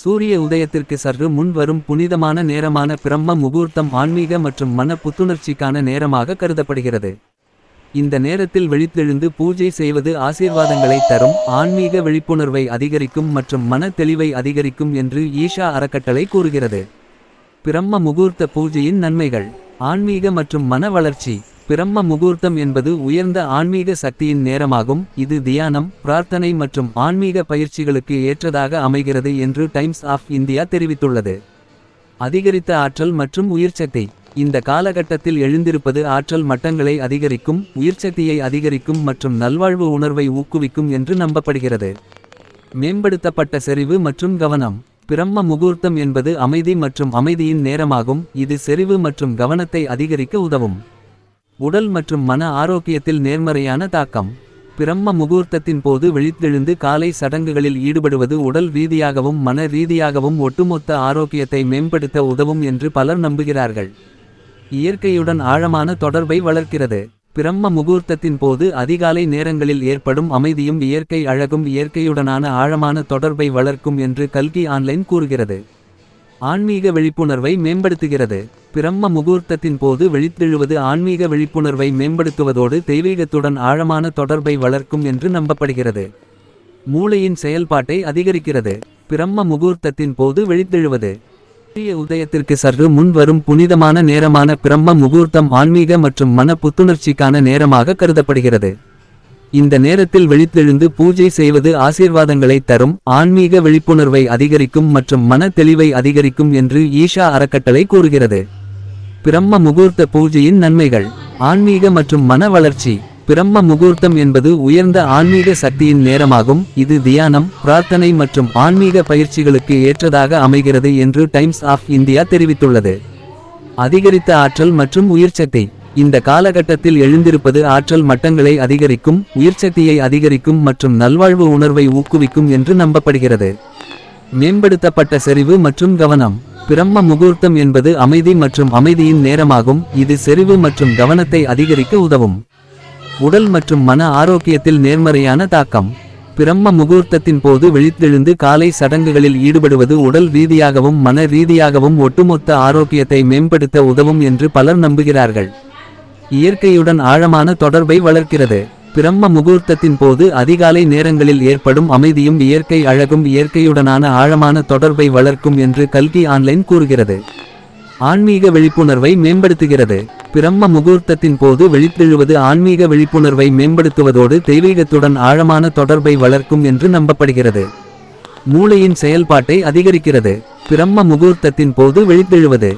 சூரிய உதயத்திற்கு சற்று முன் வரும் புனிதமான நேரமான பிரம்ம முகூர்த்தம் ஆன்மீக மற்றும் மன புத்துணர்ச்சிக்கான நேரமாக கருதப்படுகிறது. இந்த நேரத்தில் வெளித்தெழுந்து பூஜை செய்வது ஆசீர்வாதங்களை தரும் ஆன்மீக விழிப்புணர்வை அதிகரிக்கும் மற்றும் மன தெளிவை அதிகரிக்கும் என்று ஈஷா அறக்கட்டளை கூறுகிறது. பிரம்ம முகூர்த்த பூஜையின் நன்மைகள் ஆன்மீக மற்றும் மன வளர்ச்சி. பிரம்ம முகூர்த்தம் என்பது உயர்ந்த ஆன்மீக சக்தியின் நேரமாகும். இது தியானம் பிரார்த்தனை மற்றும் ஆன்மீக பயிற்சிகளுக்கு ஏற்றதாக அமைகிறது என்று டைம்ஸ் ஆஃப் இந்தியா தெரிவித்துள்ளது. அதிகரித்த ஆற்றல் மற்றும் உயிர்ச்சக்தி இந்த காலகட்டத்தில் எழுந்திருப்பது ஆற்றல் மட்டங்களை அதிகரிக்கும் உயிர்ச்சக்தியை அதிகரிக்கும் மற்றும் நல்வாழ்வு உணர்வை ஊக்குவிக்கும் என்று நம்பப்படுகிறது. மேம்படுத்தப்பட்ட செறிவு மற்றும் கவனம். பிரம்ம முகூர்த்தம் என்பது அமைதி மற்றும் அமைதியின் நேரமாகும். இது செறிவு மற்றும் கவனத்தை அதிகரிக்க உதவும். உடல் மற்றும் மன ஆரோக்கியத்தில் நேர்மறையான தாக்கம். பிரம்ம முகூர்த்தத்தின் போது விழித்தெழுந்து காலை சடங்குகளில் ஈடுபடுவது உடல் ரீதியாகவும் மன ரீதியாகவும் ஒட்டுமொத்த ஆரோக்கியத்தை மேம்படுத்த உதவும் என்று பலர் நம்புகிறார்கள். இயற்கையுடன் ஆழமான தொடர்பை வளர்க்கிறது. பிரம்ம முகூர்த்தத்தின் போது அதிகாலை நேரங்களில் ஏற்படும் அமைதியும் இயற்கை அழகும் இயற்கையுடனான ஆழமான தொடர்பை வளர்க்கும் என்று கல்கி ஆன்லைன் கூறுகிறது. ஆன்மீக விழிப்புணர்வை மேம்படுத்துகிறது. பிரம்ம முகூர்த்தத்தின் போது விழித்தெழுவது ஆன்மீக விழிப்புணர்வை மேம்படுத்துவதோடு தெய்வீகத்துடன் ஆழமான தொடர்பை வளர்க்கும் என்று நம்பப்படுகிறது. மூளையின் செயல்பாட்டை அதிகரிக்கிறது. பிரம்ம முகூர்த்தத்தின் போது விழித்தெழுவது. சூரிய உதயத்திற்கு சற்று முன் வரும் புனிதமான நேரமான பிரம்ம முகூர்த்தம் ஆன்மீக மற்றும் மன புத்துணர்ச்சிக்கான நேரமாக கருதப்படுகிறது. இந்த நேரத்தில் விழித்தெழுந்து பூஜை செய்வது ஆசீர்வாதங்களை தரும் ஆன்மீக விழிப்புணர்வை அதிகரிக்கும் மற்றும் மன தெளிவை அதிகரிக்கும் என்று ஈஷா அறக்கட்டளை கூறுகிறது. பிரம்ம முகூர்த்த பூஜையின் நன்மைகள். ஆன்மீக மற்றும் மன வளர்ச்சி. பிரம்ம முகூர்த்தம் என்பது உயர்ந்த ஆன்மீக சக்தியின் நேரமாகும். இது தியானம் பிரார்த்தனை மற்றும் ஆன்மீக பயிற்சிகளுக்கு ஏற்றதாக அமைகிறது என்று டைம்ஸ் ஆஃப் இந்தியா தெரிவித்துள்ளது. அதிகரித்த ஆற்றல் மற்றும் உயிர்ச்சக்தி இந்த காலகட்டத்தில் எழுந்திருப்பது ஆற்றல் மட்டங்களை அதிகரிக்கும் உயிர்ச்சக்தியை அதிகரிக்கும் மற்றும் நல்வாழ்வு உணர்வை ஊக்குவிக்கும் என்று நம்பப்படுகிறது. மேம்படுத்தப்பட்ட செறிவு மற்றும் கவனம். பிரம்ம முகூர்த்தம் என்பது அமைதி மற்றும் அமைதியின் நேரமாகும் இது செறிவு மற்றும் கவனத்தை அதிகரிக்க உதவும். உடல் மற்றும் மன ஆரோக்கியத்தில் நேர்மறையான தாக்கம். பிரம்ம முகூர்த்தத்தின் போது விழித்தெழுந்து காலை சடங்குகளில் ஈடுபடுவது உடல் ரீதியாகவும் மன ரீதியாகவும் ஒட்டுமொத்த ஆரோக்கியத்தை மேம்படுத்த உதவும் என்று பலர் நம்புகிறார்கள். இயற்கையுடன் ஆழமான தொடர்பை வளர்க்கிறது. பிரம்ம முகூர்த்தத்தின் போது அதிகாலை நேரங்களில் ஏற்படும் அமைதியும் இயற்கை அழகும் இயற்கையுடனான ஆழமான தொடர்பை வளர்க்கும் என்று கல்கி ஆன்லைன் கூறுகிறது. ஆன்மீக விழிப்புணர்வை மேம்படுத்துகிறது. பிரம்ம முகூர்த்தத்தின் போது விழித்தெழுவது ஆன்மீக விழிப்புணர்வை மேம்படுத்துவதோடு தெய்வீகத்துடன் ஆழமான தொடர்பை வளர்க்கும் என்று நம்பப்படுகிறது. மூளையின் செயல்பாட்டை அதிகரிக்கிறது. பிரம்ம முகூர்த்தத்தின் போது விழித்தெழுவது